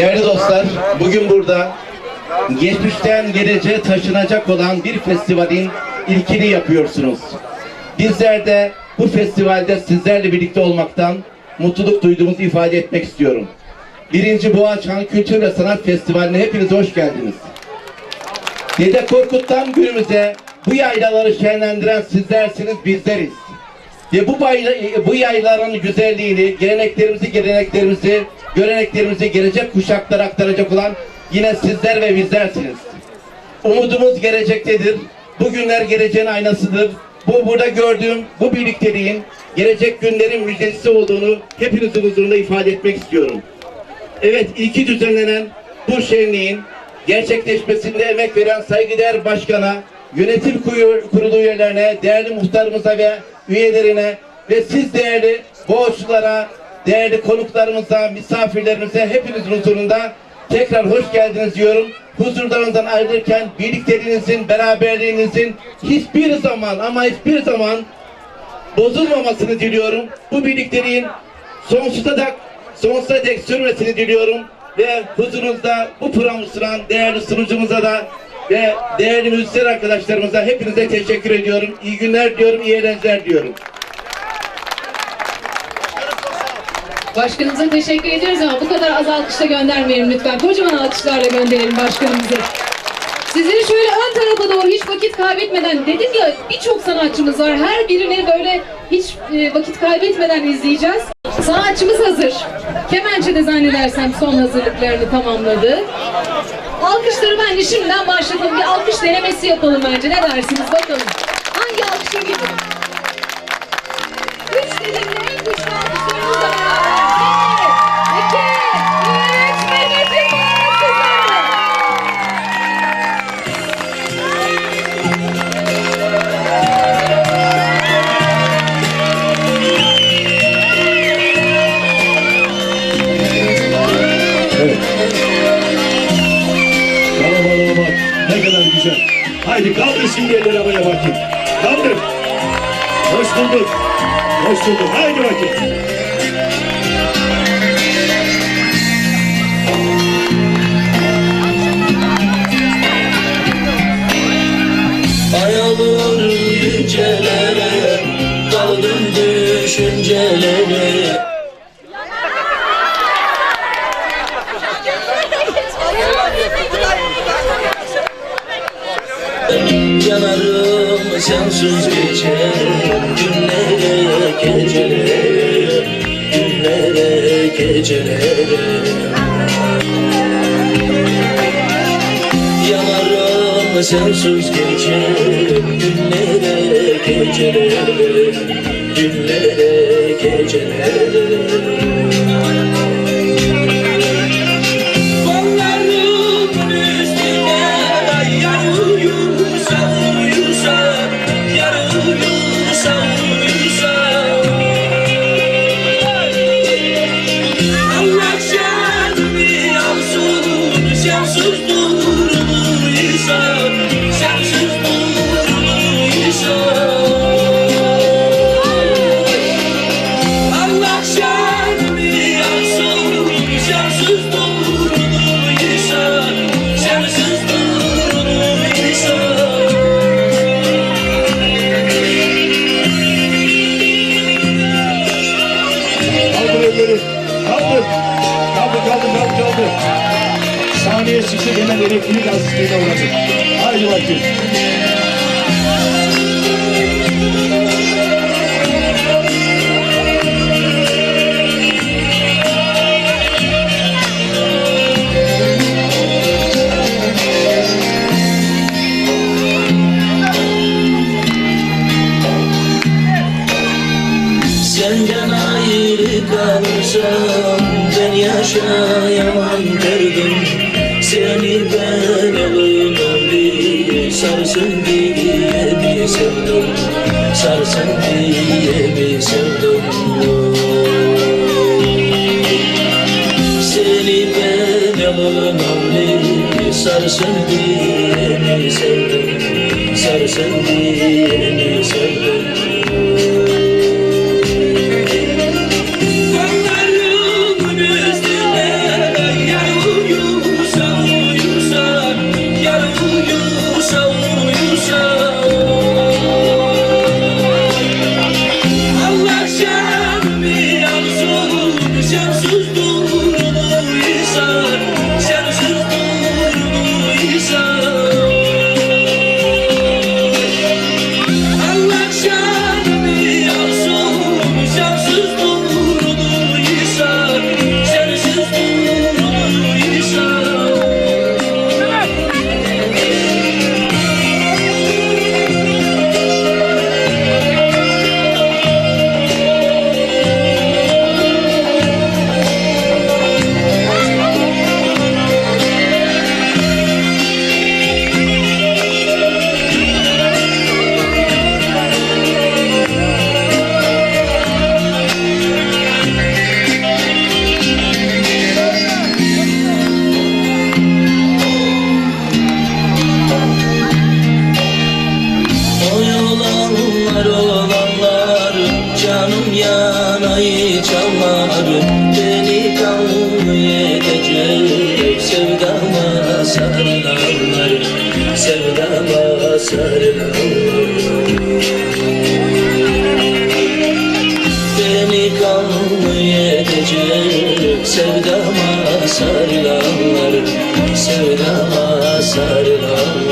Değerli dostlar, bugün burada geçmişten geleceğe taşınacak olan bir festivalin ilkini yapıyorsunuz. Bizler de bu festivalde sizlerle birlikte olmaktan mutluluk duyduğumuzu ifade etmek istiyorum. Birinci Boğaçan Kültür ve Sanat Festivali'ne hepiniz hoş geldiniz. Dede Korkut'tan günümüze bu yaylaları şenlendiren sizlersiniz, bizleriz. Ve bu, bayla, bu yayların güzelliğini, geleneklerimizi, geleneklerimizi, göreneklerimizi gelecek kuşaklara aktaracak olan yine sizler ve bizlersiniz. Umudumuz gelecektedir. Bugünler geleceğin aynasıdır. Bu burada gördüğüm bu birlikteliğin gelecek günlerin müjdesi olduğunu hepinizin huzurunda ifade etmek istiyorum. Evet, ilki düzenlenen bu şenliğin gerçekleşmesinde emek veren saygıdeğer başkana, yönetim kurulu üyelerine, değerli muhtarımıza ve üyelerine ve siz değerli boğaçlara, değerli konuklarımıza, misafirlerimize hepinizin huzurunda tekrar hoş geldiniz diyorum. Huzurlarından ayrılırken birlikteliğinizin, beraberliğinizin hiçbir zaman ama hiçbir zaman bozulmamasını diliyorum. Bu birlikteliğin sonsuza dek, sonsuza dek sürmesini diliyorum. Ve huzurunuzda bu programı sunan değerli sunucumuza da ve değerli müzisyen arkadaşlarımıza hepinize teşekkür ediyorum. İyi günler diyorum, iyi eğlenceler diyorum. Başkanımıza teşekkür ediyoruz ama bu kadar az alkışla göndermeyelim lütfen. Kocaman alkışlarla gönderelim başkanımızı. Sizleri şöyle ön tarafa doğru hiç vakit kaybetmeden dedim ya birçok sanatçımız var. Her birini böyle hiç e, vakit kaybetmeden izleyeceğiz. Sanatçımız hazır. Kemençe de zannedersem son hazırlıklarını tamamladı. Alkışları bence şimdiden başlatalım. Bir alkış denemesi yapalım bence. Ne dersiniz bakalım. Hangi alkışa gidelim? Yücelere Daldım düşüncelere. Yanarım sensiz geçer Günlere gecelere Günlere gecelere Yanarım sensiz geçer gecelere Günlere gecelere asistliğine uğradı. Haydi bakayım. Ben yaşayamam derdim Seni ben Sarsın diye bir sevdum Sarsın diye bir sevdum. Seni ben yalan avlayıp Sarsın diye bir sevdum Sarsın diye bir edecek Sevdama sarılanlar Sevdama sarılanlar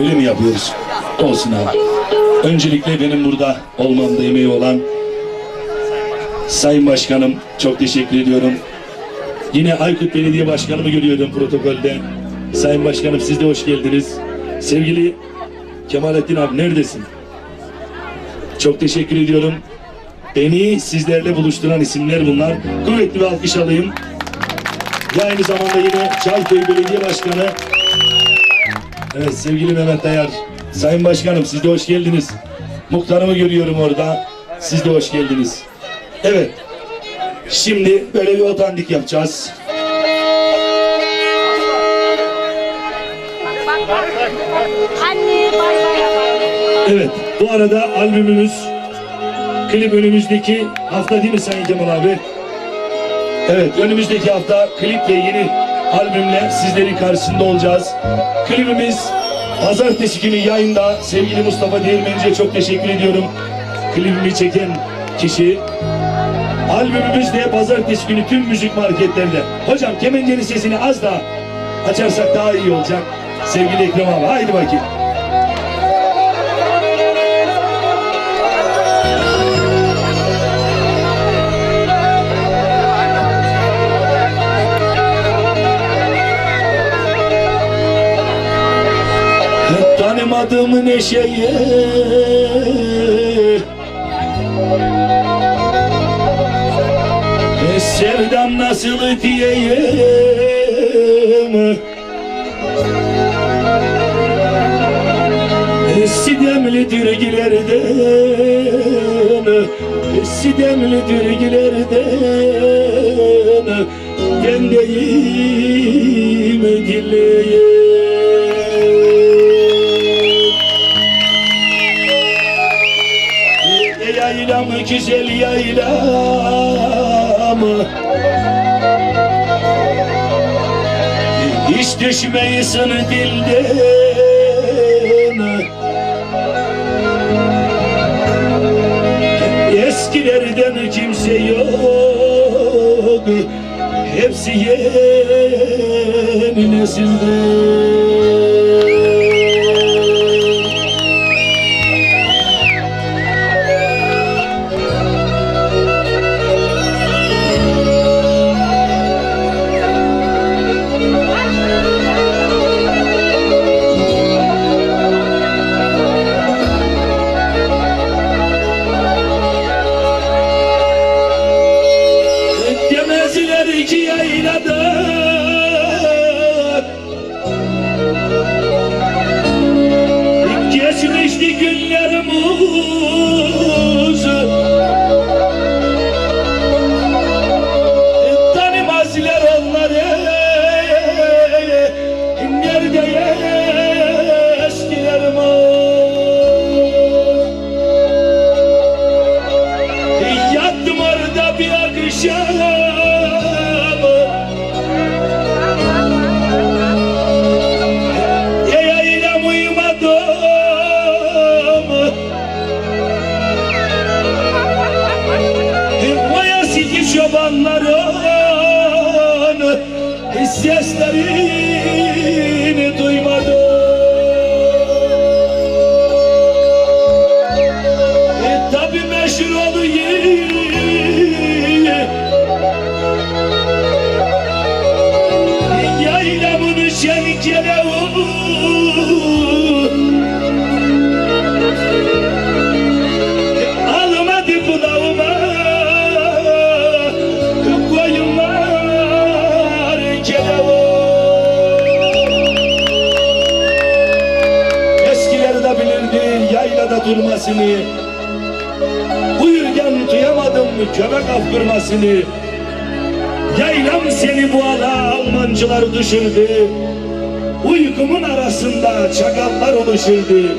Mi yapıyoruz? Olsun abi. Öncelikle benim burada olmamda emeği olan Sayın Başkanım çok teşekkür ediyorum. Yine Aykut Belediye Başkanımı görüyorum protokolde. Sayın Başkanım siz de hoş geldiniz. Sevgili Kemalettin abi neredesin? Çok teşekkür ediyorum. Beni sizlerle buluşturan isimler bunlar. Kuvvetli bir alkış alayım. Ve aynı zamanda yine Çayköy Belediye Başkanı Evet sevgili Mehmet Ayar. Sayın Başkanım siz de hoş geldiniz. Muhtarımı görüyorum orada. Siz de hoş geldiniz. Evet. Şimdi böyle bir otandik yapacağız. Evet. Bu arada albümümüz klip önümüzdeki hafta değil mi Sayın Kemal abi? Evet önümüzdeki hafta klip ve yeni albümle sizlerin karşısında olacağız. Klibimiz pazartesi günü yayında sevgili Mustafa Değirmenci'ye çok teşekkür ediyorum. Klibimi çeken kişi. Albümümüz de pazartesi günü tüm müzik marketlerde. Hocam kemencenin sesini az daha açarsak daha iyi olacak. Sevgili Ekrem abi haydi bakayım. Tanımadım neşeyi. E, Sevdam nasıl diyeyim? E, Sidemli dürgilerden E, Sidemli dürgilerden kendeyim dinleyin E güzel yaylam Hiç düşmeyesin dilden Eskilerden kimse yok Hepsi yeni nesilde afkırmasını Yaylam seni bu ala Almancılar düşürdü Uykumun arasında çakallar oluşurdu.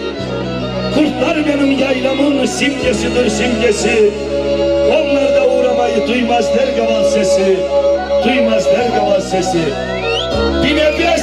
Kurtlar benim yaylamın simgesidir simgesi. Onlar da uğramayı duymazlar gaval sesi. Duymazlar gaval sesi. Bir nefesler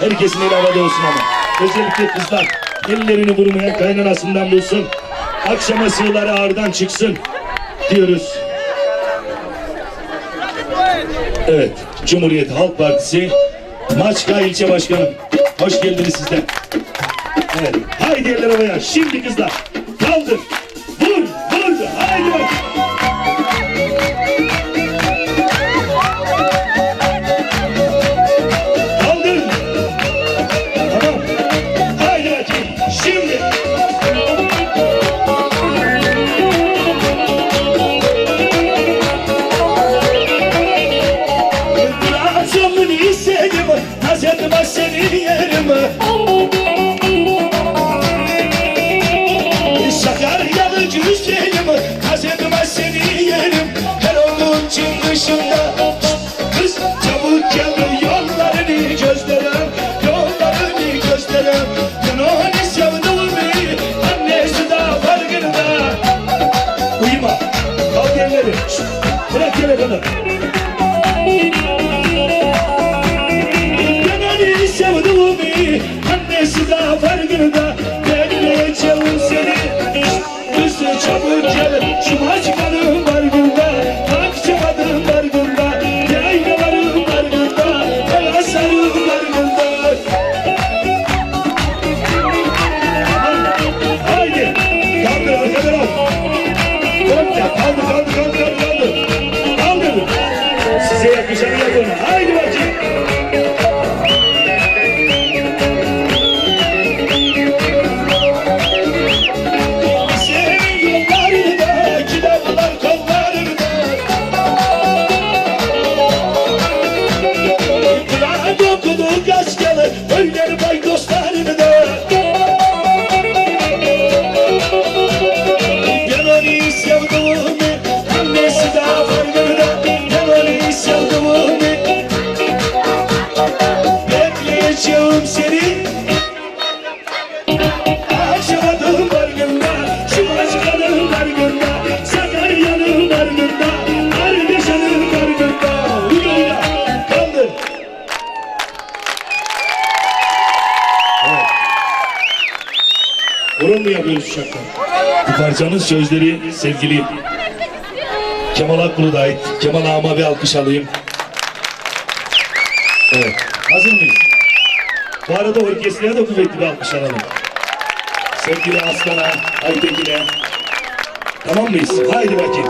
Herkesin eli havada olsun ama Özellikle kızlar Ellerini vurmaya kaynanasından bulsun Akşama sığları ağırdan çıksın Diyoruz Evet, Cumhuriyet Halk Partisi Maçka ilçe başkanı. Hoş geldiniz sizden. Evet, haydi eller havaya. Şimdi kızlar, Lazımını istedim, naz etme seni yerim. Sakaryalı güzelim, naz etme seni yerim. Her onun çıkışında, kız çabuk gel yollarını gösterem, yollarını gösterem. Ben onu sevdiğimi, annesi de farkında. Uyuma, kalk Şşt, bırak telefonu. Ben sözleri sevgili Kemal Akkul'a ait. Kemal ağama bir alkış alayım. Evet. Hazır mıyız? Bu arada orkestraya da kuvvetli bir alkış alalım. Sevgili Aslan'a, Aytekin'e. Tamam mıyız? Haydi bakayım.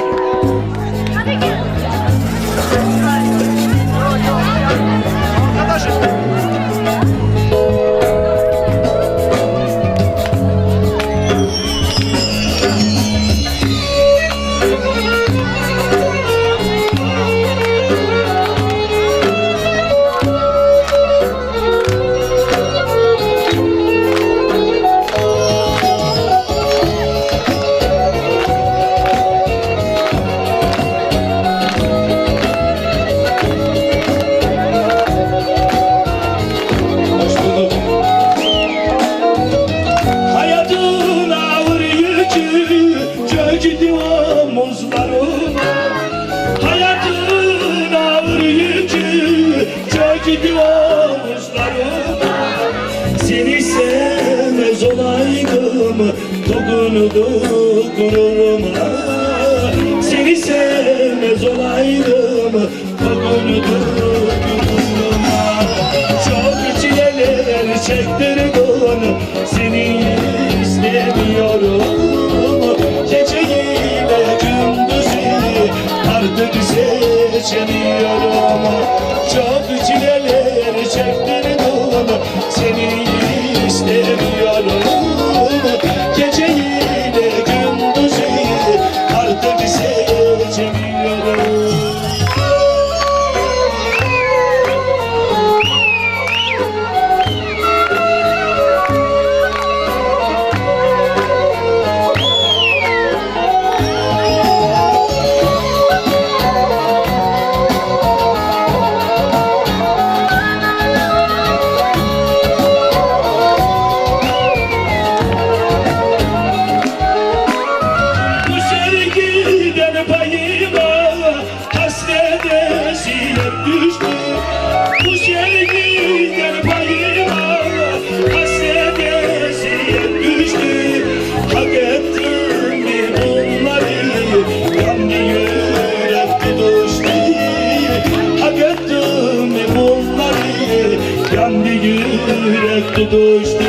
yürek tutuştu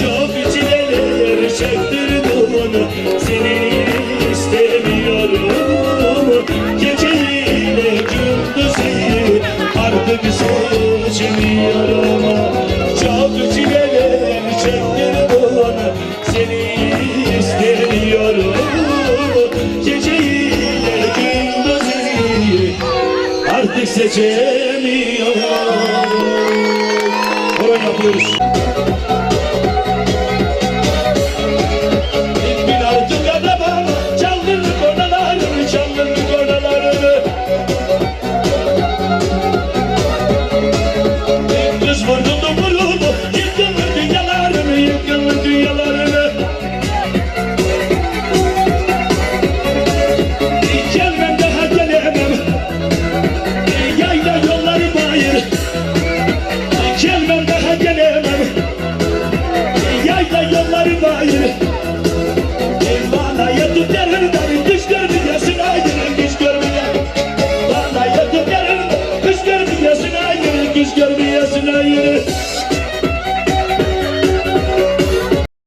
Çok çileler çektirdim onu Seni istemiyorum Geceyle gündüzü artık seçmiyorum Çok çileler çektirdim onu Seni istemiyorum Geceyle gündüzü artık seçemiyorum ediyoruz. Bin artık adama çalgınlık odalarını, çalgınlık odalarını